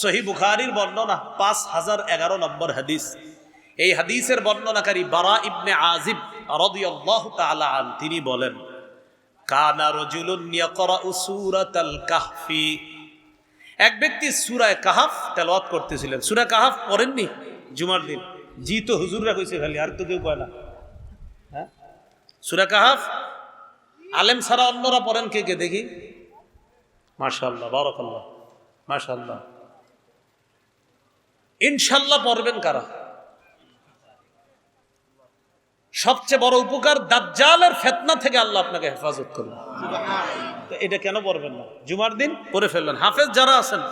সহি বুখারির বর্ণনা পাঁচ হাজার এগারো নম্বর হাদিস। এই হাদিসের বর্ণনাকারী বারা ইবনে আজিব রাদিয়াল্লাহু তাআলা আন, তিনি বলেন, কানা রজুলুন ইয়াকরাউ সূরাতাল কাহফি। এক ব্যক্তি সূরা কাহাফ তেলাওয়াত করতেছিলেন। সূরা কাহাফ পড়েননি জুমার দিন। জি তো হুজুররা কইছে খালি, আর তো কেউ কয় না। হ্যাঁ? সূরা কাহাফ, আলেম ছাড়া অন্যরা পড়েন কে কে দেখি? মাশাআল্লাহ, বারাকাল্লাহ, মাশাআল্লাহ। ইনশাল্লাহ পড়বেন কারা? সবচেয়ে বড় উপকার দাজ্জালের ফেতনা থেকে আল্লাহ আপনাকে হেফাজত করবেন এটা কেন পড়বেন না? জুমার দিন পড়ে ফেললেন হাফেজ যারা আছেন,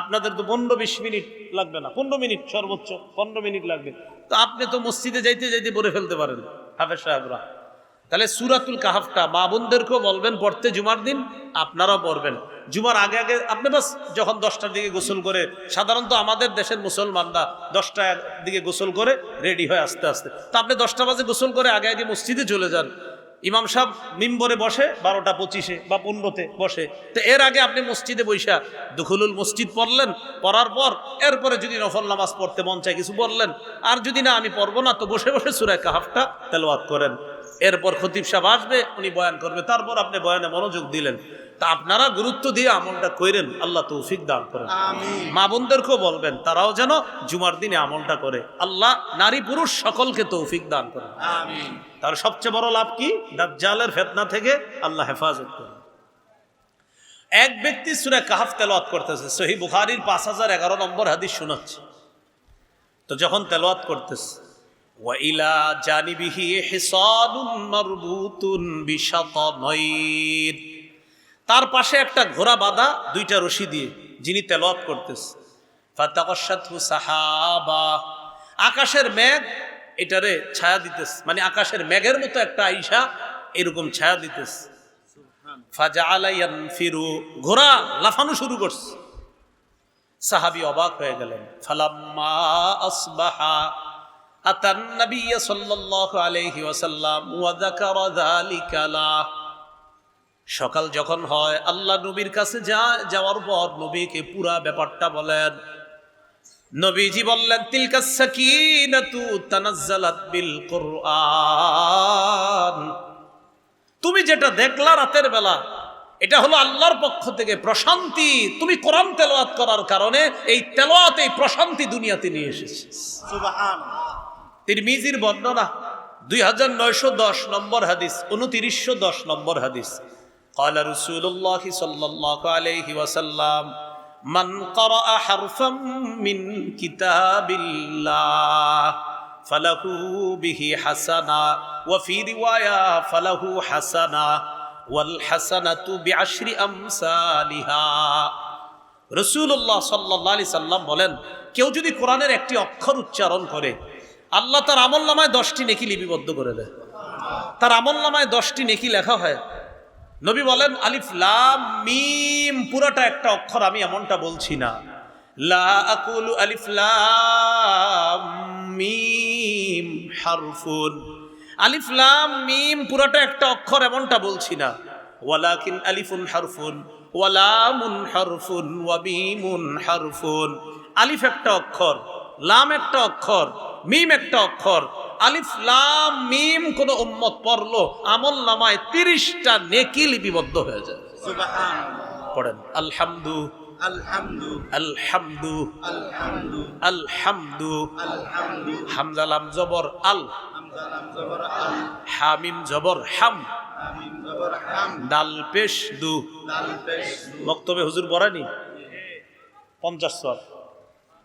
আপনাদের তো পনেরো বিশ মিনিট লাগবে না। পনেরো মিনিট সর্বোচ্চ, পনেরো মিনিট লাগবে। তো আপনি তো মসজিদে যাইতে যাইতে পড়ে ফেলতে পারেন, হাফেজ সাহেবরা। তাহলে সুরাতুল কাহাফটা মা বোনদেরকেও বলবেন, পড়তে জুমার দিন আপনারাও পড়বেন। জুমার আগে আগে আপনি বাস যখন দশটার দিকে গোসল করে, সাধারণত আমাদের দেশের মুসলমানরা দশটার দিকে গোসল করে রেডি হয় আস্তে আস্তে। তা আপনি দশটা বাজে গোসল করে আগে আগে মসজিদে চলে যান। ইমাম সাহেব মিম্বরে বসে, বারোটা পঁচিশে বা পনেরোতে বসে। তো এর আগে আপনি মসজিদে বৈশা দুখুলুল মসজিদ পড়লেন, পড়ার পর এরপরে যদি নফল নামাজ পড়তে মন চায় কিছু পড়লেন আর যদি না আমি পড়ব না, তো বসে বসে সুরায় কাহাফটা তেলাওয়াত করেন। এরপর খতিব সাহেব আসবে উনি বয়ান করবে। তারপর আপনি বয়ানে মনোযোগ দিলেন। তা আপনারা গুরুত্ব দিয়ে আমলটা করেন আল্লাহ তৌফিক দান করেন। মা বোনদেরকেও বলবেন তারাও যেন জুমার দিনে আমলটা করে। আল্লাহ নারী পুরুষ সকলকে তৌফিক দান করেন। তার সবচেয়ে বড় লাভ কি? দাজ্জালের ফেতনা থেকে আল্লাহ হেফাজত করেন। এক ব্যক্তি সুরে কাহাফ তেলাওয়াত করতেছে সহি বুখারির পাঁচ হাজার এগারো নম্বর হাদিস শোনাচ্ছে। তো যখন তেলাওয়াত করতেছে ওয়াইলা তার পাশে একটা ঘোড়া বাঁধা, দুইটা রশি দিয়ে, যিনি তেলাওয়াত করতেছে। সাহাবা। আকাশের মেঘ এটারে ছায়া দিতেছে মানে আকাশের মেঘের মতো একটা আইসা এরকম ছায়া দিতেছে। ফাজা আলাইয়ান ফিরু ঘোড়া লাফানো শুরু করছে। সাহাবি অবাক হয়ে গেলেন। ফালাম্মা আসবাহা। সকাল যখন হয়, আল্লাহ নবীর কাছে যা যাওয়ার পর নবীকে পুরা ব্যাপারটা বলেন। নবীজি বললেন, তিলকা বিল তুমি যেটা দেখলা রাতের বেলা, এটা হলো আল্লাহর পক্ষ থেকে প্রশান্তি। তুমি কোরআন তেলাওয়াত করার কারণে এই তেলাওয়াত, এই প্রশান্তি দুনিয়াতে নিয়ে এসেছে তিরমিজির বর্ণনা দুই হাজার নয়শো দশ নম্বর হাদিস উনতিরিশশো দশ নম্বর হাদিস قال رسول الله صلى الله عليه وسلم من قرأ حرفا من كتاب الله فله به حسنة وفي رواية فله حسنة والحسنة بعشر أمثالها রসুল্লাহ সাল্লাহ আলি সাল্লাম বলেন কেউ যদি কোরআনের একটি অক্ষর উচ্চারণ করে আল্লাহ তার আমল নামায় দশটি নেকি লিপিবদ্ধ করে দেয়। তার আমল নামায় দশটি নেকি লেখা হয়। নবী বলেন, আলিফ, লাম, মিম, পুরোটা একটা অক্ষর, আমি এমনটা বলছি না। লা আকুলু আলিফ, লাম, মিম, হারফুন। আলিফ, লাম, মিম, পুরোটা একটা অক্ষর, এমনটা বলছি না। ওয়ালাকিন আলিফুন হারফুন, ওয়ালামুন হারফুন ওয়াবিমুন হারফুন। আলিফ একটা অক্ষর, লাম একটা অক্ষর মিম একটা অক্ষর। আলিফ লাম মিম কোন উম্মত পড়ল আমল নামায় তিরিশটা নেকি লিপিবদ্ধ হয়ে যায়। পড়েন আলহামদু। আলহামদু। আলহামদু। আলহামদু। হামজালাম জবর আল। হামিম জবর হাম। দাল পেশ দু। বক্তব্যে হুজুর বরানি পঞ্চাশ সব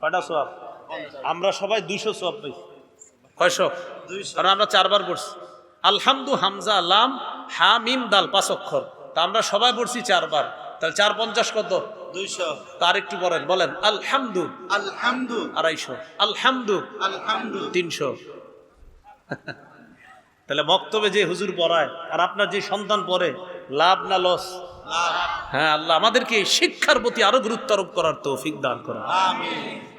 কয়টা সব আমরা সবাই দুইশো সব পাই কয়শো? কারণ আমরা চারবার পড়ছি। আলহামদু হামজা লাম হা মিম দাল পাঁচ অক্ষর। তা আমরা সবাই পড়ছি চারবার। তাহলে চার পঞ্চাশ কত? দুইশো। তার একটু বলেন বলেন আলহামদু। আলহামদু। আড়াইশো। আলহামদু। আলহামদু। তিনশো। তাহলে বক্তব্যে যে হুজুর পড়ায় আর আপনার যে সন্তান পড়ে লাভ না লস? হ্যাঁ আল্লাহ আমাদেরকে শিক্ষার প্রতি আরও গুরুত্ব আরোপ করার তৌফিক দান করা আমিন।